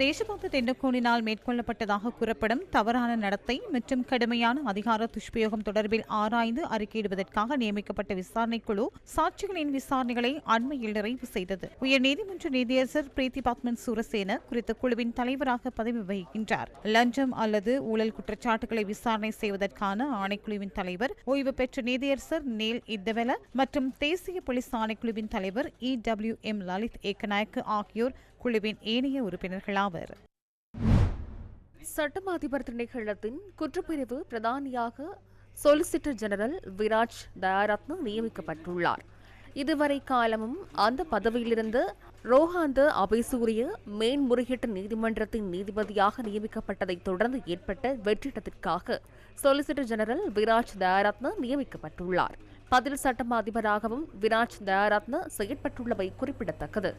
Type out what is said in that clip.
தேசபக்த தென்னக்கோனினால் மேற்கொள்ளப்பட்டதாக கூறப்படும் தவறான நடத்தை மற்றும் கடுமையான அதிகார துஷ்பிரயோகம் தொடர்பில் ஆராய்ந்து அறிக்கையிடுவதற்காக நியமிக்கப்பட்ட விசாரணைக்குழு சாட்சிகளின் விசாரணைகளை அண்மையில் நிறைவு செய்தது. உயர்நீதிமன்ற நீதியரசர் பிரீத்தி பத்மன் சூரசேன குறித்த குழுவின் தலைவராக பதவி வகிக்கின்றார். லஞ்சம் அல்லது ஊழல் குற்றச்சாட்டுகளை விசாரணை செய்வதற்கான ஆணைக்குழுவின் தலைவர் ஓய்வு பெற்ற நீதியரசர் நேல் இத்தவெல மற்றும் தேசிய போலீஸ் ஆணைக்குழுவின் தலைவர் E W M Lalith Ekanayake ஆகியோர் குழுவின் ஏனைய உறுப்பினர்களாவர். சட்டம் அதிபர் திணைக்களத்தின் குற்றப்பிரிவு பிரதானியாக சொலிசிட்டர் ஜெனரல் விராஜ் தயாரத்ன நியமிக்கப்பட்டுள்ளார். இதுவரை காலமும் அந்த பதவியிலிருந்து ரோஹாந்த அபைசூரிய மேன்முறையீட்டு நீதிமன்றத்தின் நீதிபதியாக நியமிக்கப்பட்டதைத் தொடர்ந்து ஏற்பட்ட வெற்றிடத்திற்காக சொலிசிட்டர் ஜெனரல் விராஜ் தயாரத்ன நியமிக்கப்பட்டுள்ளார். பதில் சட்டம் அதிபராகவும் விராஜ் தயாரத்ன செயற்பட்டுள்ளவை குறிப்பிடத்தக்கது.